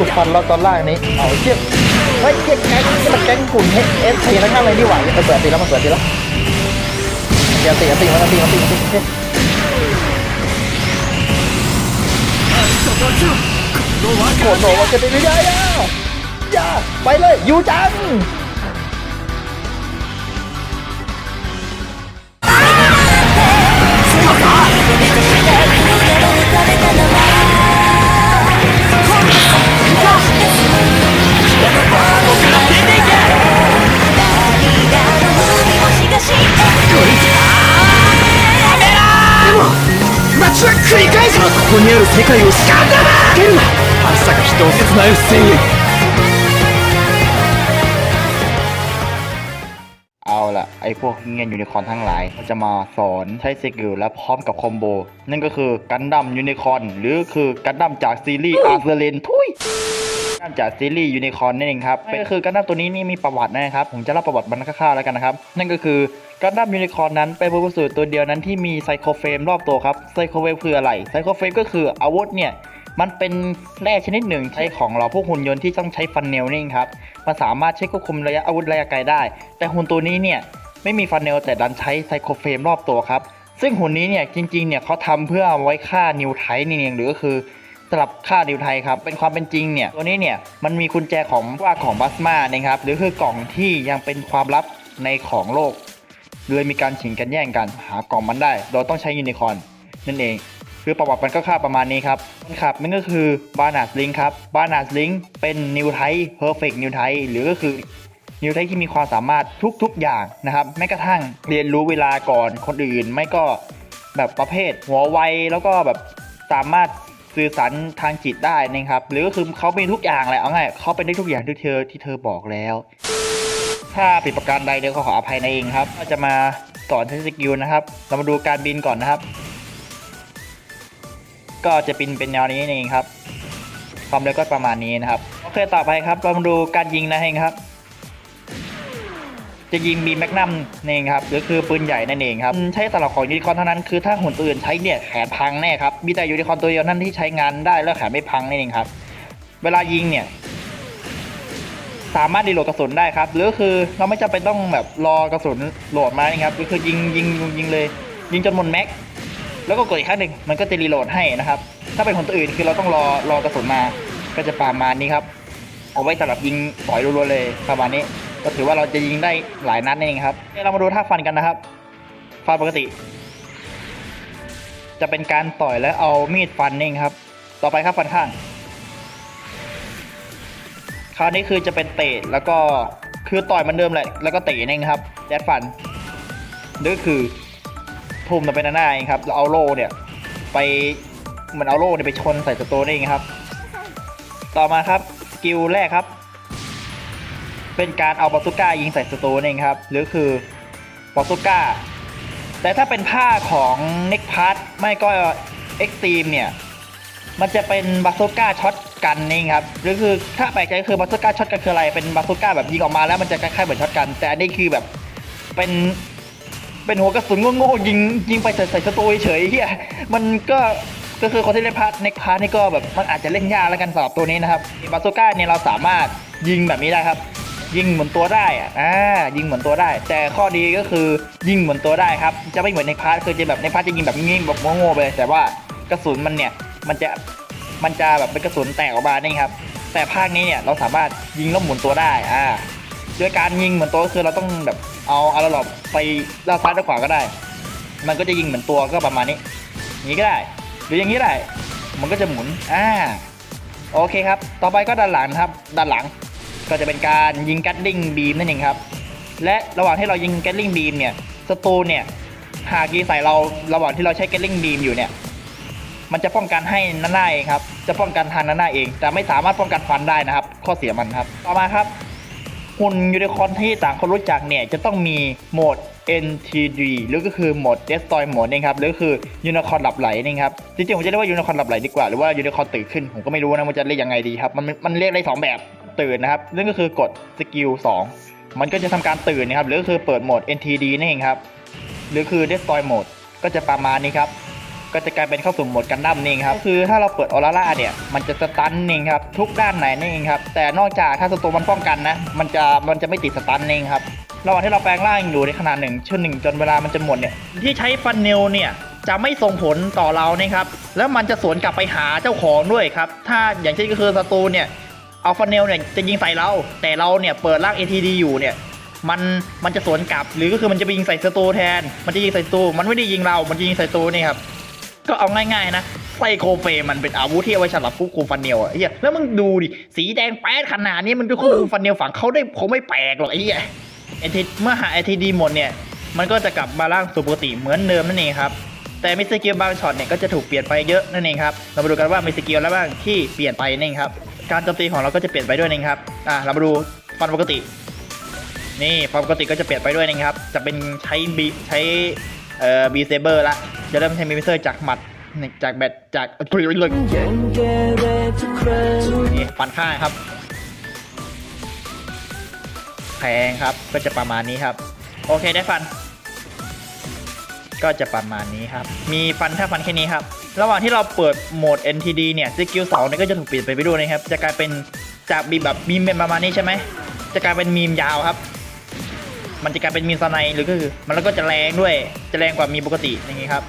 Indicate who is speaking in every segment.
Speaker 1: ถู
Speaker 2: กฟันรอตอนล่างนี้ เอาเชือกเฮ้ยเชือกแก๊งมันแก๊งกลุ่มเอสทีนะครับเลยนี่หว่ามันเปิดตีแล้วมันเปิดตีแล้วเดี๋ยวตีตีมานตีมัตีมันตีมันตีโค
Speaker 1: ต
Speaker 2: รโตว่าจะไปไม่ได้แล้วอย่าไปเลยอยู่จัง
Speaker 1: 世界をスカンだなけるなまさか人を切ない不正義
Speaker 2: เอาละไอพวกเงียนยูนิคอร์นทั้งหลายเขาจะมาสอนใช้สกิลและพร้อมกับคอมโบ นั่นก็คือกันดั้มยูนิคอร์นหรือคือกันดั้มจากซีรีส์อาร์เซเลนทุย กันดั้มจากซีรีส์ยูนิคอร์นนั่นเองครับนั่นก็คือกันดั้มตัวนี้นี่มีประวัตินะครับ ผมจะเล่าประวัติมันคร่าวๆแล้วกันนะครับ นั่นก็คือกันดั้มยูนิคอร์นนั้นเป็นบูบูสูตรตัวเดียวนั้นที่มีไซโคเฟรมรอบตัวครับไซโคเฟรมคืออะไรไซโคเฟรมก็คืออาวุธเนี่ยมันเป็นแร่ชนิดหนึ่งใช้ของเราพวกหุ่นยนต์ที่ต้องใช้ฟันเนลนี่เองครับมันสามารถใช้ควบคุมระยะอาวุธระยะไกลได้ แต่หุ่นตัวนี้เนี่ยไม่มีฟันเนลแต่ดันใช้ไซโคเฟรมรอบตัวครับซึ่งหุ่นนี้เนี่ยจริงๆเนี่ยเขาทำเพื่อเอาไว้ฆ่านิวไทนี่เองหรือก็คือ สลับฆ่านิวไทยครับ เป็นความเป็นจริงเนี่ย ตัวนี้เนี่ย มันมีกุญแจของว่าของบัสมานะครับ หรือคือกล่องที่ยังเป็นความลับในของโลก เลยมีการฉิงกันแย่งกัน หากล่องมันได้ โดยต้องใช้ยูนิคอนนั่นเอง คือประวัติมันก็ค่าประมาณนี้ครับครับนั่นก็คือบานาสลิงครับ บานาสลิงเป็นนิวไทเพอร์เฟกนิวไทหรือก็คือนิวไทที่มีความสามารถทุกๆอย่างนะครับแม้กระทั่งเรียนรู้เวลาก่อนคนอื่น ไม่ก็แบบประเภทหัวไวแล้วก็แบบสามารถ สื่อสารทางจิตได้นะครับ หรือก็คือเขาเป็นทุกอย่างแหละเอาง่ายเขาเป็นได้ทุกอย่างที่เธอที่เธอบอกแล้ว ถ้าผิดประการใดเดี๋ยวขอขออภัยในเองครับก็จะมาสอนใช้สกิลนะครับ เรามาดูการบินก่อนนะครับ ก็จะบินเป็นแนวนี้เองครับ ความเร็วก็ประมาณนี้นะครับ โอเคต่อไปครับ เรามาดูการยิงนะเองครับ จะยิงบีแมกนัมนั่นเองครับหรือคือปืนใหญ่นั่นเองครับอืมใช้สำหรับของยูนิคอร์นเท่านั้นคือถ้าหุ่นตัวอื่นใช้เนี่ยแขนพังแน่ครับมีแต่ยูนิคอร์นตัวเดียวนั่นที่ใช้งานได้แล้วแขนไม่พังนั่นเองครับ เวลายิงเนี่ยสามารถรีโหลดกระสุนได้ครับ หรือคือเราไม่จำเป็นต้องแบบรอกระสุนโหลดมานะครับก็คือยิงยิงยิงยิงเลย ยิงจนหมดแม็กแล้วก็กดอีกครั้งหนึ่งมันก็จะรีโหลดให้นะครับ ถ้าเป็นคนตัวอื่นคือเราต้องรอรอกระสุนมาก็จะประมาณนี้ครับ เอาไว้สำหรับยิงปล่อยรัวๆเลยประมาณนี้ ก็ถือว่าเราจะยิงได้หลายนัดนั่นเองครับเดี๋ยวเรามาดูท่าฟันกันนะครับ ฟันปกติ จะเป็นการต่อยแล้วเอามีดฟันนี่เองครับ ต่อไปครับฟันข้าง คราวนี้คือจะเป็นเตะแล้วก็คือต่อยเหมันเดิมแหละแล้วก็เตะนั่นเองครับแดดฟันหรือคือทุ่มมันเป็นหน้าเองครับแล้วเอาโล่เนี่ยไปเหมันเอาโล่เนี่ยไปชนใส่สโตนเองครับ ต่อมาครับสกิลแรกครับ เป็นการเอาบอสุก้ายิงใส่สโตนเองครับ หรือคือบอสุก้า แต่ถ้าเป็นผ้าของเน็กพาร์ทไม่ก็เอ็กตีมเนี่ย มันจะเป็นบาซูก้าช็อตกันนี่ครับ หรือคือถ้าแปลกใจก็คือบาซูก้าช็อตกันคืออะไร เป็นบาซูก้าแบบยิงออกมาแล้วมันจะคล้ายๆเหมือนช็อตกัน แต่อันนี้คือแบบเป็นเป็นหัวกระสุนโง่ๆยิงยิงไปใส่ใส่สตูเฉยๆเฮียมันก็ก็คือคนที่เล่นพาร์ทในพาร์ทนี่ก็แบบมันอาจจะเล่นยากแล้วกันสำหรับตัวนี้นะครับบาซูก้าเนี่ยเราสามารถยิงแบบนี้ได้ครับ ยิงเหมือนตัวได้อะอ่ายิงเหมือนตัวได้ แต่ข้อดีก็คือยิงเหมือนตัวได้ครับจะไม่เหมือนในพาร์ทคือจะแบบในพาร์ทจะยิงแบบงี้แบบโง่ๆไปเลยแต่ว่ากระสุนมันเนี่ยมันจะมันจะแบบเป็นกระสุนแตกออกมานี่ครับแต่ภาคนี้เนี่ยเราสามารถยิงแล้วหมุนตัวได้อ่าด้วยการยิงเหมือนตัวก็คือเราต้องแบบเอาอาร์ลอบไปด้านซ้ายด้านขวาก็ได้ มันก็จะยิงเหมือนตัวก็ประมาณนี้นี้ก็ได้ หรืออย่างนี้ได้ มันก็จะหมุนอ่าโอเคครับ ต่อไปก็ด้านหลังนะครับ ด้านหลัง ก็จะเป็นการยิงกัดดิ้งบีมนั่นเองครับ และระหว่างที่เรายิงแก๊ดดิ้งบีมเนี่ยศัตรูเนี่ยหากยิงใส่เราระหว่างที่เราใช้แก๊ดดิ้งบีมอยู่เนี่ยมันจะป้องกันให้นันหน้าเองครับ จะป้องกันทางนันหน้าเอง แต่ไม่สามารถป้องกันฟันได้นะครับ ข้อเสียมันครับ ต่อมาครับ หุ่นยูนิคอร์นที่ต่างคนรู้จักเนี่ยจะต้องมีโหมด NTD หรือก็คือโหมด Destroy โหมดนี่ครับหรือคือยูนิคอร์นหลับไหลนี่ครับจริงๆผมจะเรียกว่ายูนิคอร์นหลับไหลดีกว่าหรือว่ายูนิคอร์นตื่นขึ้นผมก็ไม่รู้นะมันจะเรียกยังไงดีครับมันมันเรียกได้สองแบบตื่นนะครับนั่นก็คือกดสกิล2มันก็จะทำการตื่นนะครับหรือก็คือเปิดโหมด NTD นี่เองครับหรือคือ Destroy โหมดก็จะประมาณนี้ครับ ก็จะกลายเป็นเข้าสู่โหมดกันดั้มนี่เองครับคือถ้าเราเปิดออร่าเนี่ยมันจะสตันนี่เองครับทุกด้านไหนนี่เองครับแต่นอกจากถ้าศัตรูมันป้องกันนะมันจะมันจะไม่ติดสตันนี่เองครับระหว่างที่เราแปลงร่างอยู่ในขนาดหนึ่งชั่วหนึ่งจนเวลามันจะหมดเนี่ยที่ใช้ฟันเนลเนี่ยจะไม่ส่งผลต่อเรานะครับแล้วมันจะสวนกลับไปหาเจ้าของด้วยครับถ้าอย่างเช่นก็คือศัตรูเนี่ยเอาฟันเนลเนี่ยจะยิงใส่เรา แต่เราเนี่ยเปิดร่าง ATD อยู่เนี่ยมันมันจะสวนกลับหรือก็คือมันจะไปยิงใส่ศัตรูแทน มันจะยิงใส่ศัตรูมันไม่ได้ยิงเรา มันจะยิงใส่ศัตรูนี่ครับ ก็เอาง่ายๆนะไซโคเฟมันเป็นอาวุธที่เอาไว้สำหรับควบคุมฟันเนลอะไอ้เหี้ยแล้วมึงดูดิสีแดงแป๊ดขนาดนี้มันจะควบคุมฟันเนลฝั่งเขาได้คงไม่แปลกหรอกไอ้เหี้ยเอทีเมื่อหาเอทีดีหมดเนี่ย มันก็จะกลับมาร่างสู่ปกติเหมือนเดิมนั่นเองครับแต่มีสกิลบางช็อตเนี่ยก็จะถูกเปลี่ยนไปเยอะนั่นเองครับเรามาดูกันว่ามีสกิลอะไรบ้างที่เปลี่ยนไปนั่นเองครับการโจมตีของเราก็จะเปลี่ยนไปด้วยนั่นเองครับอะเรามาดูฟันปกติ นี่ความปกติก็จะเปลี่ยนไปด้วยนะครับ จะเป็นใช้บีใช้ เอ่อบีเซเบอร์ละ จะเริ่มใช้บีเซอร์จากหมัดจากแบตจากตุยเลย
Speaker 1: ยังเก
Speaker 2: นี่ฟันข้างครับแพงครับก็จะประมาณนี้ครับ โอเคได้ฟัน ก็จะประมาณนี้ครับ มีฟันแค่ฟันแค่นี้ครับ ระหว่างที่เราเปิดโหมด NTD เนี่ยสกิลสองเนี่ยก็จะถูกเปลี่ยนไปไปด้วยนะครับ จะกลายเป็นจากบีแบบมีมเป็นประมาณนี้ใช่ไหมจะกลายเป็นมีมยาวครับ มันจะกลายเป็นมีสไนหรือก็คือมันแล้วก็จะแรงด้วยจะแรงกว่ามีปกติอย่างงี้ครับ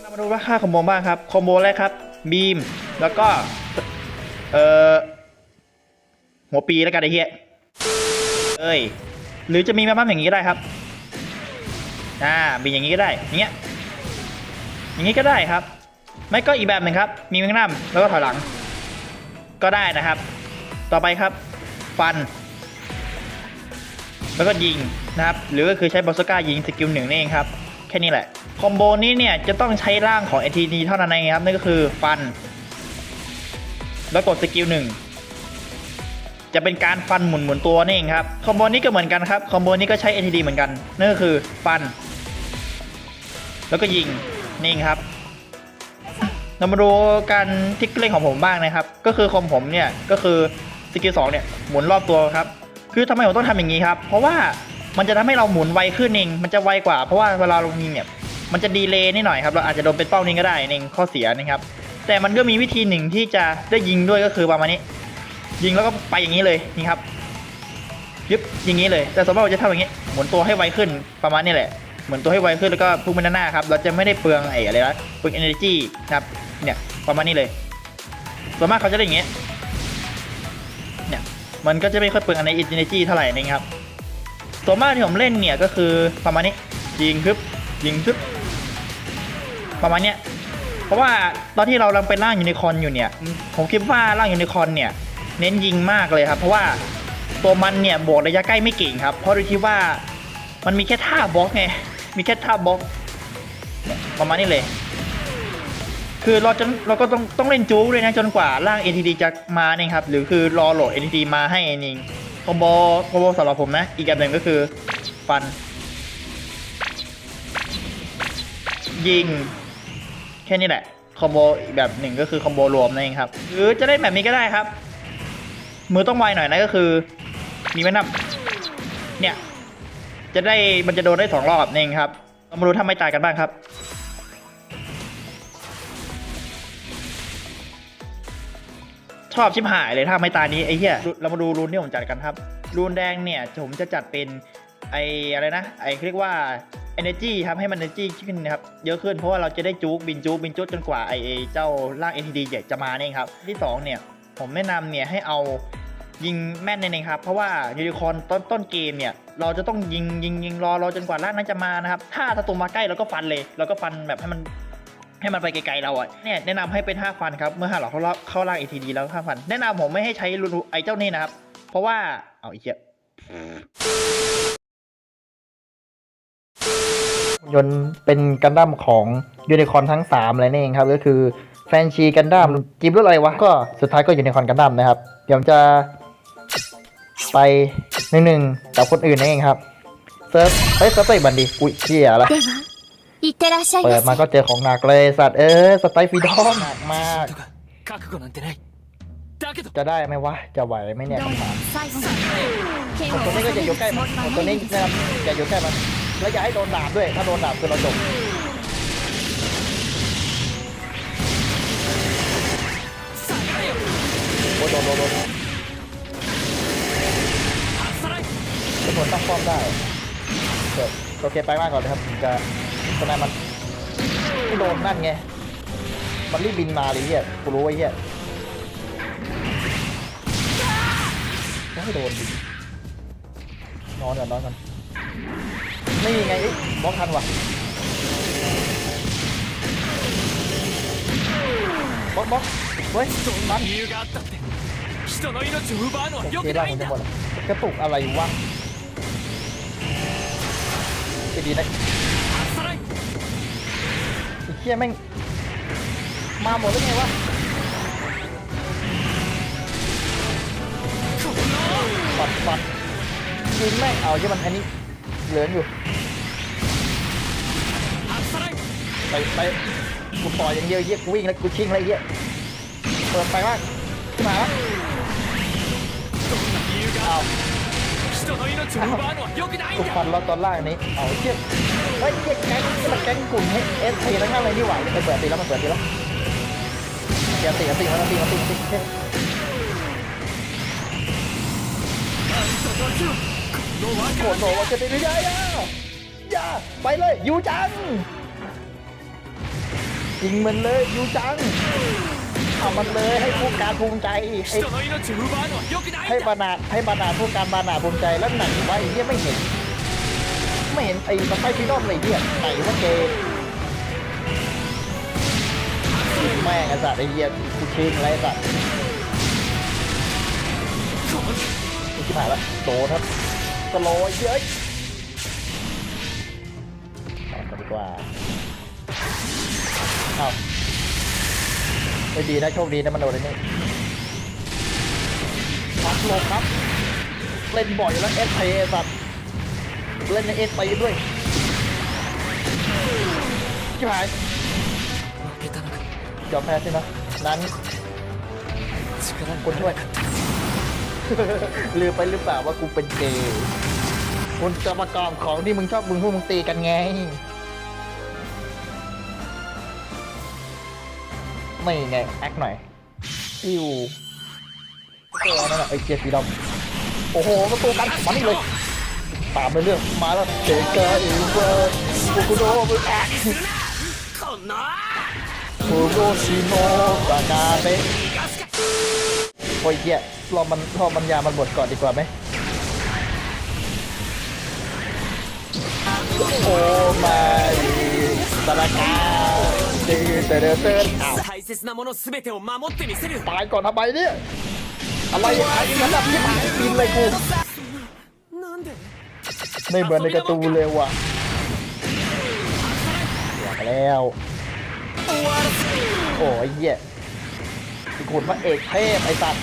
Speaker 2: เรามาดูว่าค่าคอมโบบ้างครับคอมโบแรกครับบีมแล้วก็เอ่อหัวปีแล้วกันไอ้เหี้ยเอ้ยหรือจะมีแมาบ้างอย่างนี้ก็ได้ครับอ่าบีอย่างนี้ก็ได้อย่างเงี้ยอย่างนี้ก็ได้ครับ ไม่ก็อีกแบบหนึ่งครับ มีข้างน้าแล้วก็ถอยหลัง ก็ได้นะครับ ต่อไปครับ ฟัน แล้วก็ยิงนะครับ หรือก็คือใช้บอสก้ายิงสกิลหนึ่งนี่เองครับ แค่นี้แหละ คอมโบนี้เนี่ยจะต้องใช้ร่างของ ATD เท่านั้นเองครับ นั่นก็คือฟัน แล้วกดสกิลหนึ่งจะเป็นการฟันหมุนหมุนตัวนี่เองครับ คอมโบนี้ก็เหมือนกันครับ คอมโบนี้ก็ใช้ ATD เหมือนกัน นั่นก็คือฟัน แล้วก็ยิงนี่เองครับ เรามาดูการทิกเล่นของผมบ้างนะครับ ก็คือคอมผมเนี่ยก็คือสกิลสองเนี่ยหมุนรอบตัวครับ คือทำไมผมต้องทำอย่างนี้ครับ เพราะว่ามันจะทำให้เราหมุนไวขึ้นเองมันจะไวกว่า เพราะว่าเวลาเรายิงเนี่ย มันจะดีเลย์นิดหน่อยครับ เราอาจจะโดนเป็นเป้านี้ก็ได้เองข้อเสียนะครับ แต่มันก็มีวิธีหนึ่งที่จะได้ยิงด้วยก็คือประมาณนี้ ยิงแล้วก็ไปอย่างนี้เลยนี่ครับยึบอย่างนี้เลย แต่สมมติเราจะทำอย่างนี้ หมุนตัวให้ไวขึ้นประมาณนี้แหละเหมือนตัวให้ไวขึ้นแล้วก็พุ่งไปด้านหน้าครับ เราจะไม่ได้เปลืองไอ้อะไรนะเปลือง energy นะครับ เนี่ยประมาณนี้เลย ส่วนมากเขาจะได้อย่างเงี้ยเนี่ย มันก็จะไม่ค่อยเปลืองอันใน energy เท่าไหร่นะครับส่วมากที่ผมเล่นเนี่ยก็คือประมาณนี้ยิงคึบยิงคึบประมาณเนี้ยเพราะว่าตอนที่เรากำลังเป็นร่างยูนิคอร์นอยู่เนี่ย ผมคิดว่าร่างยูนิคอร์นเนี่ยเน้นยิงมากเลยครับ เพราะว่าตัวมันเนี่ยบวกระยะใกล้ไม่เก่งครับ เพราะด้วยที่ว่ามันมีแค่ท่าบล็อกไงมีแค่ท่าบล็อกประมาณนี้เลย คือเราจะเราก็ต้องต้องเล่นจู๊เลยนะจนกว่าร่าง ATD จะมาเนี่ยครับหรือคือรอโหลด ATD มาให้เองคอมโบคอมโบสำหรับผมนะ อีกแบบหนึ่งก็คือฟัน ยิง แค่นี้แหละคอมโบอีกแบบหนึ่งก็คือคอมโบรวมนั่นเองครับ หรือจะได้แบบนี้ก็ได้ครับ มือต้องไวหน่อยนะก็คือมีแม่น้ำเนี่ย จะได้มันจะโดนได้สองรอบนั่นเองครับเรามาดูถ้าไม่ตายกันบ้างครับ ชอบชิบหายเลยถ้าไม่ตายนี้ไอ้เหี้ยเรามาดูรูนที่ผมจัดกันครับ รูนแดงเนี่ยผมจะจัดเป็นไออะไรนะ ไอเรียกว่า energy ครับให้มัน energy ขึ้นนะครับ เยอะขึ้นเพราะว่าเราจะได้จู๊กบินจู๊กบินจู๊กจนกว่าไอ้เจ้าร่าง NTD ใหญ่จะมาเนี่ยครับ ที่สองเนี่ย ผมแนะนำเนี่ยให้เอายิงแม่นนั่นเองครับ เพราะว่ายูนิคอนต้นต้นเกมเนี่ย เราจะต้องยิงยิงยิงรอรอจนกว่าร่างนั้นจะมานะครับ ถ้าศัตรูมาใกล้เราก็ฟันเลย เราก็ฟันแบบให้มัน ให้มันไปไกลๆเราอะเนี่ยแนะนำให้เป็นท่าฟันครับเมื่อห้าเราเข้าเข้าล่าง ATD แล้วท่าฟัน แนะนำผมไม่ให้ใช้รูไอเจ้านี่นะครับ เพราะว่าเอาอีกเหี้ย
Speaker 3: ยนต์เป็นกันดั้มของยูนิคอร์นทั้ง 3 เลยนี่เองครับ ก็คือแฟนชีกันดั้มจิบรุ่นอะไรวะ ก็สุดท้ายก็ยูนิคอร์นกันดั้มนะครับ เดี๋ยวจะไปหนึ่งหนึ่งกับคนอื่นนั่นเองครับ เซิร์ฟเฮ้ยเซิร์ฟไปบันดี อุ้ยเชี่ยละ
Speaker 4: いってらっしゃい
Speaker 3: เปิดมาก็เจอของหนักเลยสัตว์เออสไตฟีดอมหนักมากจะได้ไหมวะ จะไหวไหมเนี่ย
Speaker 4: ผ
Speaker 3: มตัวนี้ก็จะอยู่ใกล้มันผมตัวนี้นะครับจะอยู่ใกล้มัน แล้วอย่าให้โดนดาบด้วย ถ้าโดนดาบคือเราจบ
Speaker 2: โอ้โดนโดนโดนทุกคนต้องป้อมได้โอเคไปมากก่อนเลยครับจะ ทำไมมันไม่โดนนั่นไง มันรีบบินมาเลยเฮียกูรู้ไว้เฮียไม่โดนดินอนก่อนนอนก่อนี่ไงเอ๊ะบล็อกทันวะบล็อกบล็อกเฮ้ยมันโอเคได้ผมจะหมดกระตุกอะไรวะไปดีนะ เฮียแม่ง มาหมดแล้วไงวะปัดปัดยิงแม่งเอาเยอะมันอันนี้เหลืออยู่ ไปไปกูต่อยอย่างเดียวเยี่ยกูวิ่งแล้วกูชิงอะไรเยี่ยเปิดไปมากขึ้นมาเอา
Speaker 5: ขุด
Speaker 2: ฟันเราตอนล่างนี้เอาเชี่ย เฮ้ยแก๊งนี่มันแก๊งกลุ่มเอสทีแล้วข้างเลยนี่ไหว่ามัเปิดตีแล้วมันเปิดตีแล้วเดี๋ยตีตีมันตีมันตี
Speaker 5: ตี
Speaker 2: โกรโหนจะตีไม่ได้ย่าย่าไปเลยยูจังยิงมันเลยยูจังเอามันเลยให้ผู้การภูมิใจ ให้ให้บานาให้บานาผู้การบานาภูมิใจแล้วหนักไว้เนี่ยไม่เห็น ไม่เห็นไอ้สไปพี่ดอมเลยเนี่ยไหนวะเกย์แม่งไอ้สัตว์ไอ้เหี้ยกูชิงอะไรสัตว์กูชิบหายละโดนครับสโลว์เยอะต่อกันดีกว่าเอาไม่ดีนะโชคดีนะมันโดนไอ้นี่พักลงครับ เล่นบ่อยแล้วเอสไอสัตว์ เล่นในเอสไปด้วยชิบหายจอมแพ้ใช่ไหมนั้นคนด้วยลืมไปหรือเปล่าว่ากูเป็นเจคุณจะประกอบของที่มึงชอบมึงพวกมึงตีกันไง ไม่ไง แอคหน่อยปิวเจอแล้วนะไอเจียฟีดอมโอ้โหประตูกันมานี่เลย ตามไปเรื่องมาแล้วเกกาอีเวอร์บุกุโดมัสแอะคุโรชิโนะบานาเป้โอ้ยเหี้ยรอมันรอมันยามันหมดก่อนดีกว่าไหมโอ้มาสารกาดึงเตอร์เตอร์อ้าวตายก่อนทำไมเนี่ยอะไรอะไรระดับที่หายปีนเลยกู ไม่เหมือนในกระตูเลยว่ะอยากแล้ว โอ้ยเย่ขุนคนพระเอกเทพไอ้ตั
Speaker 5: ด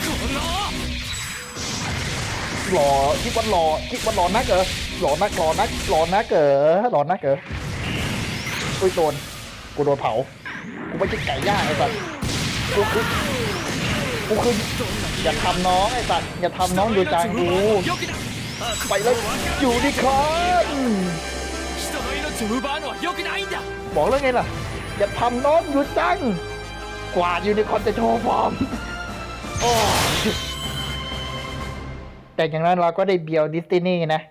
Speaker 2: หล่อคิดว่าหล่อคิดว่าหล่อนักเหรอหล่อนักหล่อนักหล่อนักเหรอหล่อนักเหรออุ้ยโดนกูโดนเผากูไม่ใช่ไก่ย่างไอ้สัตว์กูคือกูคืออย่าทำน้องไอ้สัตว์อย่าทำน้องดูจางกู ไปแล้อยู่นิคอนบอกแล้วไงล่ะ อย่าทำน้องหยุดจัง กว่าอยูนิคอนจะโชว์ฟอร์มแต่อย่างนั้นเราก็ได้เบียวดิสตินี่นะ